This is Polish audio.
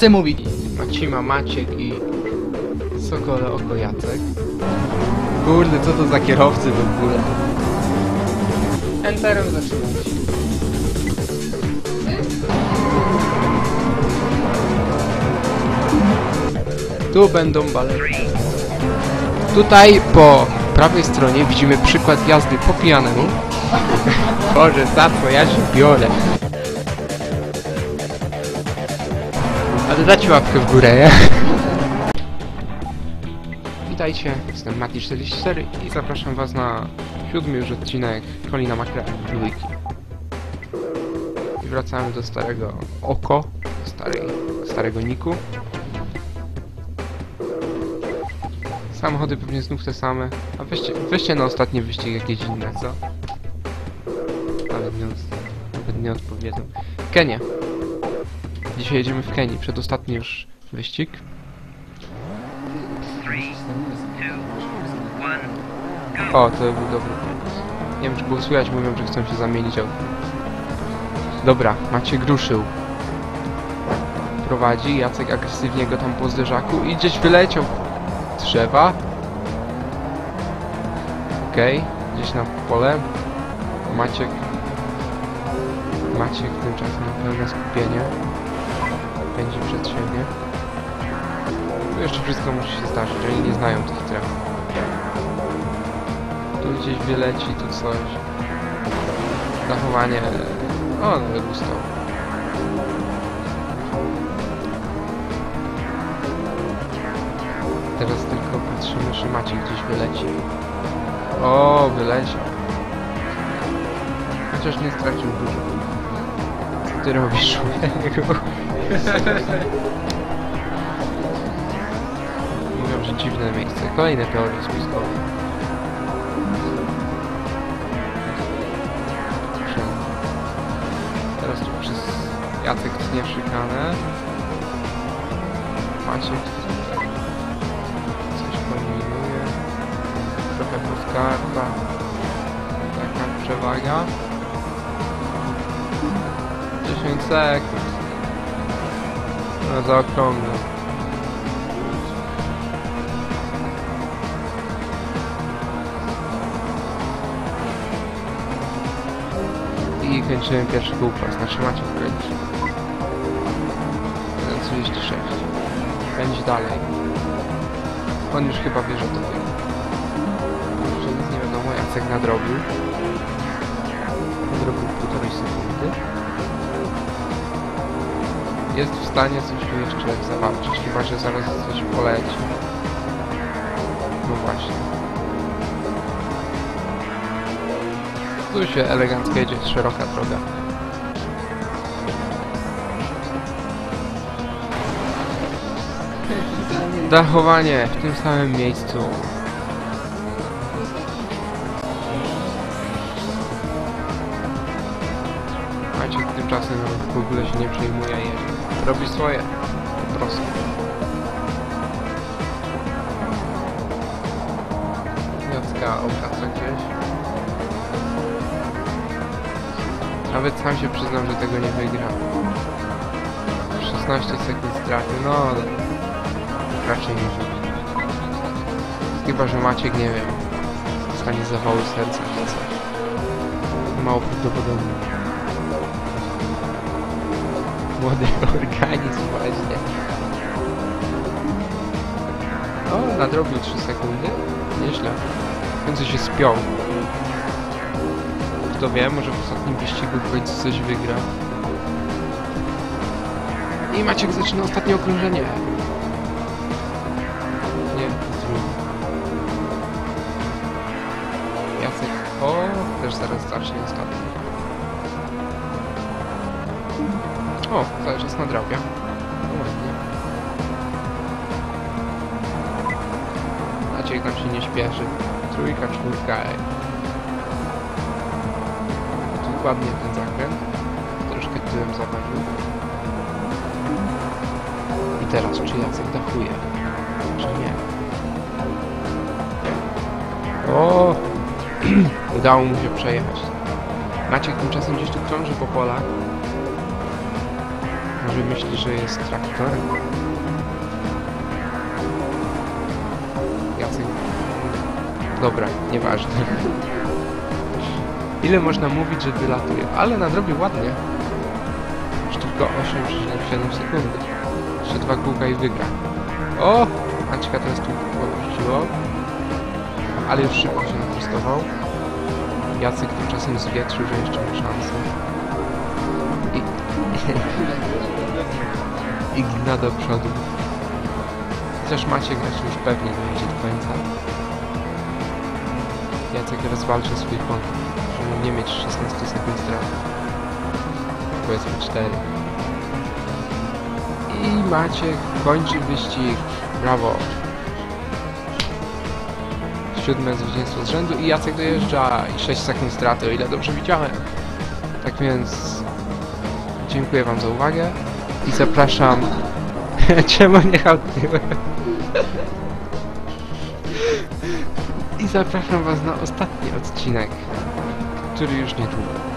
Chcę mówić. Macima Maciek i Sokole Oko Jacek. Kurde, co to za kierowcy w ogóle? Enterem zaczynać. Tu będą balety. Tutaj po prawej stronie widzimy przykład jazdy po pijanemu. Boże, za co ja się biorę. Ale dajcie łapkę w górę, nie? Witajcie, jestem Mati44 i zapraszam was na siódmy już odcinek Colina McRae dwójki. I wracamy do starego oko, starej, starego niku. Samochody pewnie znów te same, a weźcie, weźcie na ostatni wyścig jakieś inne, co? Nawet nie, nawet nie odpowiedzą. Kenia. Dzisiaj jedziemy w Kenii, przedostatni już wyścig. O, to był dobry pomysł. Nie wiem, czy było słychać, mówią, że chcą się zamienić auto. Dobra, macie gruszył. Prowadzi, Jacek agresywnie go tam po zderzaku i gdzieś wyleciał. Drzewa. Okej, gdzieś na pole. Maciek. Maciek tymczasem na pełne skupienie. Pędzi przed siebie. Tu jeszcze wszystko może się zdarzyć, oni nie znają tych traf. Tu gdzieś wyleci, tu coś. Zachowanie... O, nawet ustał. Teraz tylko patrzymy, czy Maciek gdzieś wyleci. O, wyleciał. Chociaż nie stracił dużo. Ty robisz, człowieku? Mówią, że dziwne miejsce. Kolejne teorie spiskowe. Teraz tu przez Jacek tnie szykanę. Maciek coś kombinuje. Trochę poskarba. Taka przewaga. 10 sekund. No zaokrągłe. I kończymy pierwszy kółko, znaczy macie kończy. 1.36. Będzie dalej. On już chyba wie, że to wie. Jeszcze nic nie wiadomo, nadrobił. Nadrobił Jest w stanie coś jeszcze zawalczyć, chyba że zaraz coś poleci. No właśnie. Tu się elegancko jedzie, szeroka droga. Dachowanie w tym samym miejscu. Maciek tymczasem w ogóle się nie przejmuje i robi swoje. Po prostu. Jacka obraca gdzieś. Nawet sam się przyznam, że tego nie wygra. 16 sekund straty, no ale raczej nie wygra. Chyba, że Maciek, nie wiem, stanie zawału serca czy coś. Mało prawdopodobne. Młody organizm właśnie. O, nadrobił 3 sekundy. Nieźle. W się spiął. Kto wie, może w ostatnim wyścigu w końcu coś wygra. I Maciek zaczyna ostatnie okrążenie. Nie, zły. Jacek, o, też zaraz zacznie ostatni. O, cały czas nadrabia. Ładnie. Maciek tam się nie śpieszy. Trójka, czwórka, ej. Tu ładnie ten zakręt. Troszkę tyłem zawadził. I teraz, czy Jacek dachuje? Czy nie? O! Udało mu się przejechać. Maciek tymczasem gdzieś tu krąży po polach. Może myśli, że jest traktorem. Jacek... Dobra, nieważne. Ile można mówić, że wylatuje? Ale nadrobił ładnie. Już tylko 8,7 sekundy. Jeszcze dwa kółka i wygra. O! Maćka teraz tu podpuściło. Ale już szybko się naprostował. Jacek tymczasem zwietrzył, że jeszcze ma szansę. I... Gna do przodu. Chociaż Maciek raczej już pewnie dojedzie do końca. Jacek teraz walczy o swój kąt, żeby nie mieć 16 sekund straty. Powiedzmy 4. I Maciek kończy wyścig. Brawo. Siódme zwycięstwo z rzędu i Jacek dojeżdża i 6 sekund straty, o ile dobrze widziałem. Tak więc dziękuję wam za uwagę i zapraszam... Czemu nie chałtyłem? I zapraszam was na ostatni odcinek, który już niedługo.